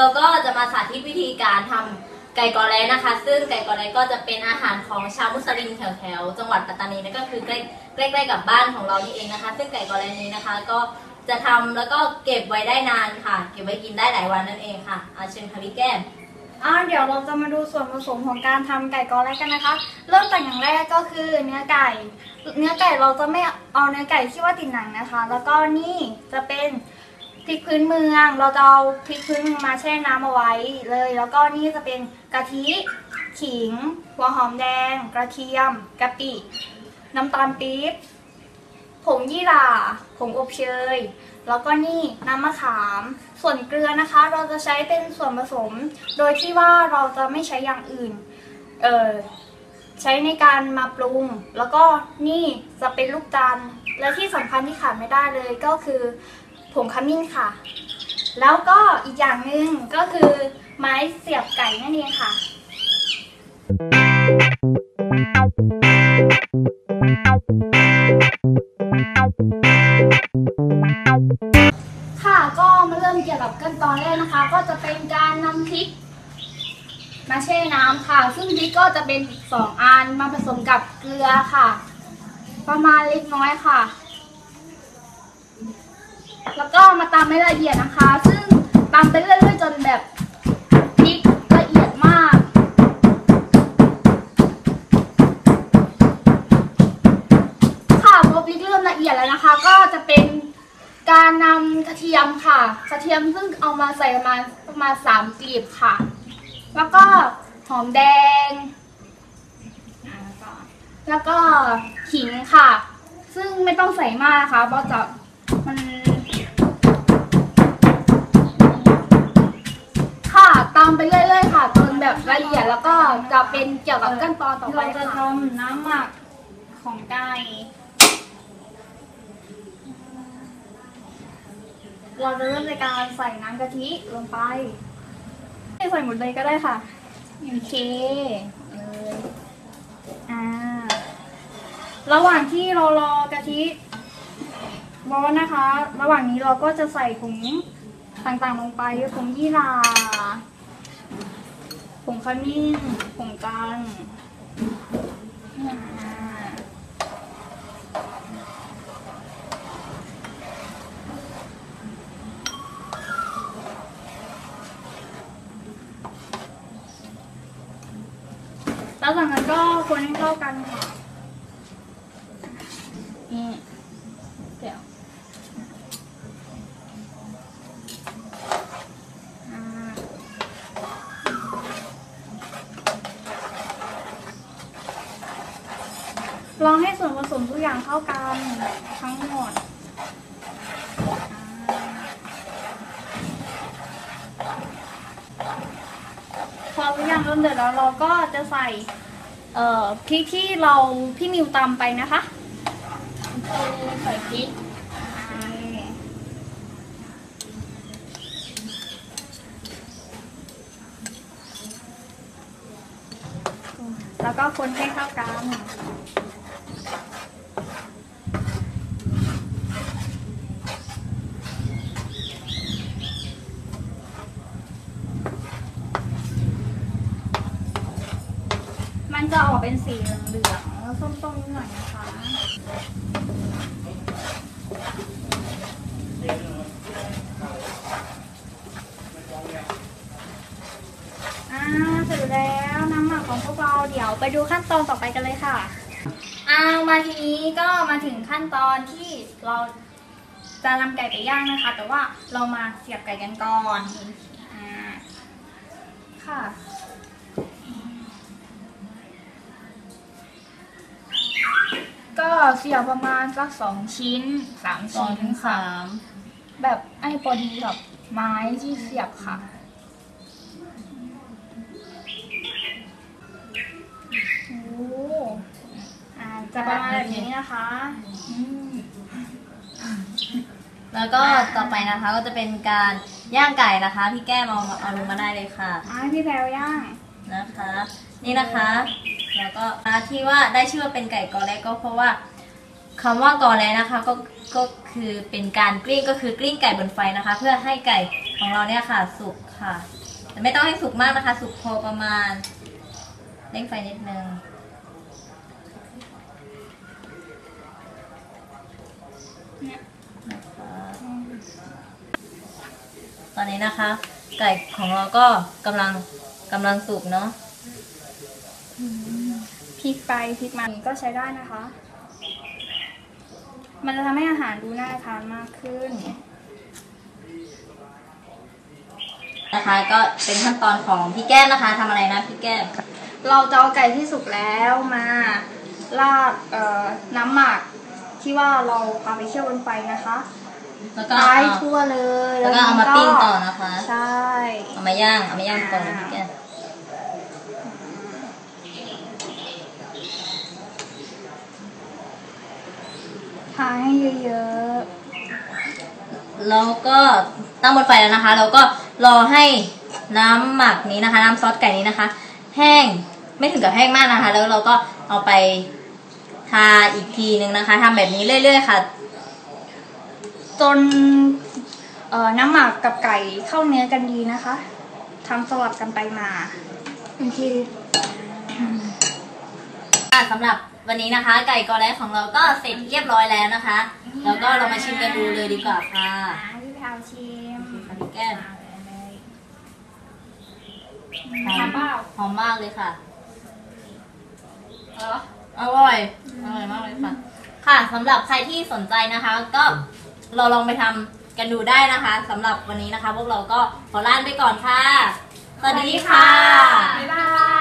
ราก็จะมาสาธิตวิธีการทำไก่กอแลนะคะ ซึ่งไก่กอแลก็จะเป็นอาหารของชาวมุสลิมแถวๆจังหวัดปัตตานีนั่นก็คือใกล้ใกล้ๆกับบ้านของเรานี่เองนะคะ ซึ่งไก่กอแลนี้นะคะ ก็จะทำแล้วก็เก็บไว้ได้นานค่ะ เก็บไว้กินได้หลายวันนั่นเองค่ะอาเชิญค่ะพี่แก้มอ่าเดี๋ยวเราจะมาดูส่วนผสมของการทำไก่กอแลกันนะคะ เริ่มจากอย่างแรกก็คือเนื้อไก่ เนื้อไก่เราจะไม่เอาเนื้อไก่ที่ว่าติดหนังนะคะ แล้วก็นี่จะเป็น พริกพื้นเมือง เราจะเอาพริกพื้นเมืองมาแช่น้ำเอาไว้เลย แล้วก็นี่จะเป็นกะทิขิงหัวหอมแดง กระเทียมกะปิ น้ำตาลปี๊บผงยี่หร่าผงอบเชย แล้วก็นี่น้ำมะขาม ส่วนเกลือนะคะ เราจะใช้เป็นส่วนผสม โดยที่ว่าเราจะไม่ใช้อย่างอื่น เออใช้ในการมาปรุง แล้วก็นี่จะเป็นลูกจันและที่สำคัญที่ขาดไม่ได้เลยก็คือ ผงขมิ้นค่ะ แล้วก็อีกอย่างหนึ่งก็คือไม้เสียบไก่นั่นเองค่ะ ค่ะก็มาเริ่มเกี่ยวกับขั้นตอนแรกนะคะ ก็จะเป็นการนำพริกมาแช่น้ำค่ะ ซึ่งพริกก็จะเป็นสองอันมาผสมกับเกลือค่ะ ประมาณเล็กน้อยค่ะ แล้วก็มาตำให้ละเอียดนะคะ ซึ่งตำไปเรื่อยๆจนแบบพริกละเอียดมาก ค่ะพอพริกเริ่มละเอียดแล้วนะคะ ก็จะเป็นการนำกระเทียมค่ะ กระเทียมซึ่งเอามาใส่ประมาณประมาณสามกลีบค่ะ แล้วก็หอมแดง แล้วก็แล้วก็ขิงค่ะ ซึ่งไม่ต้องใส่มากนะคะเพราะจะ ค่ะตาไปเรื่อยๆค่ะจนแบบละเอียดแล้วก็จะเป็นเกี่ยวกับขั้นตอนต่อไปเราจะค่ะทำน้ำหมักของไก่เราจะเริ่มในการใส่น้ำกะทิลงไป ไม่ใส่หมดเลยก็ได้ค่ะ โอเคเลยอ่า ระหว่างที่เรารอกะทิร้อนนะคะ ระหว่างนี้เราก็จะใส่ผงต่างๆลงไปผงยี่หร่า งขมิ้นผงกันแล้วจากนั้นก็คนให้เข้ากันค่ะ นี่เดี๋ยวอ่า ลองให้ส่วนผสมทุกอย่างเข้ากันทั้งหมดพอทุกอย่างเริ่มเดือดแล้วเราก็จะใส่เอ่อพริกที่เราพี่มิวตำไปนะคะใส่พริกแล้วก็คนให้เข้ากัน จะออกเป็นสีเหลืองๆแล้วส้มๆนิดหน่อยนะคะอ่าเสร็จแล้วน้ำหมักของพวกเราเดี๋ยวไปดูขั้นตอนต่อไปกันเลยค่ะอ้าวมาทีนี้ก็มาถึงขั้นตอนที่เราจะนำไก่ไปย่างนะคะ แต่ว่าเรามาเสียบไก่กันก่อนอ่าค่ะ ก็เสียบประมาณสักสองชิ้นสามสองชิ้นถึงค่ะ สามแบบไอ้พอดีกับไม้ที่เสียบค่ะ โอ้อ่าจะประมาณแบบนี้นะคะอืมแล้วก็ต่อไปนะคะก็จะเป็นการย่างไก่นะคะ พี่แก้มเอาเอาลงมาได้เลยค่ะ อ่าพี่แพรวย่างนะคะ นี่นะคะ แล้วก็ที่ว่าได้ชื่อว่าเป็นไก่กอแลก็เพราะว่าคำว่ากอแลนะคะก็ก็คือเป็นการกลิ้งก็คือกลิ้งไก่บนไฟนะคะ เพื่อให้ไก่ของเราเนี่ยค่ะสุกค่ะ แต่ไม่ต้องให้สุกมากนะคะ สุกพอประมาณเร่งไฟนิดนึงนะคะตอนนี้นะคะ ไก่ของเราก็กำลังกำลังสุกเนาะ พริกไปพริกมาก็ใช้ได้นะคะ มันจะทำให้อาหารดูน่าทานมากขึ้นนะคะก็เป็นขั้นตอนของพี่แก้มนะคะทำอะไรนะพี่แก้มเราจะเอาไก่ที่สุกแล้วมาราดเอ่อน้ำหมักที่ว่าเราพาไปเคี่ยวบนไฟนะคะแล้วก็ใช้เอาทั่วเลย แล้วก็เอามาปิ้งต่อนะคะ ใช่ เอามาย่าง เอามาย่างก่อนนะพี่แก้ม ทาให้ เยอะแล้วก็ตั้งบนไฟแล้วนะคะแล้วก็รอให้น้ำหมักนี้นะคะ น้ำซอสไก่นี้นะคะ แห้งไม่ถึงกับแห้งมากนะคะ แล้วเราก็เอาไปทาอีกทีนึงนะคะทำแบบนี้เรื่อย ๆ ค่ะๆจนเอ่อน้ำหมักกับไก่เข้าเนื้อกันดีนะคะทำสลับกันไปมาโอเคค่ะสำหรับ วันนี้นะคะ ไก่กอแลของเราก็เสร็จเรียบร้อยแล้วนะคะ แล้วก็เรามาชิมกันดูเลยดีกว่าค่ะพี่แพรวชิมค่ะพี่แก้มทำเปล่าหอมมากเลยค่ะเอออร่อย อร่อยมากเลยค่ะ ค่ะสำหรับใครที่สนใจนะคะ ก็เราลองไปทำกันดูได้นะคะสำหรับวันนี้นะคะ พวกเราก็ขอลาไปก่อนค่ะ สวัสดีค่ะ บ๊ายบาย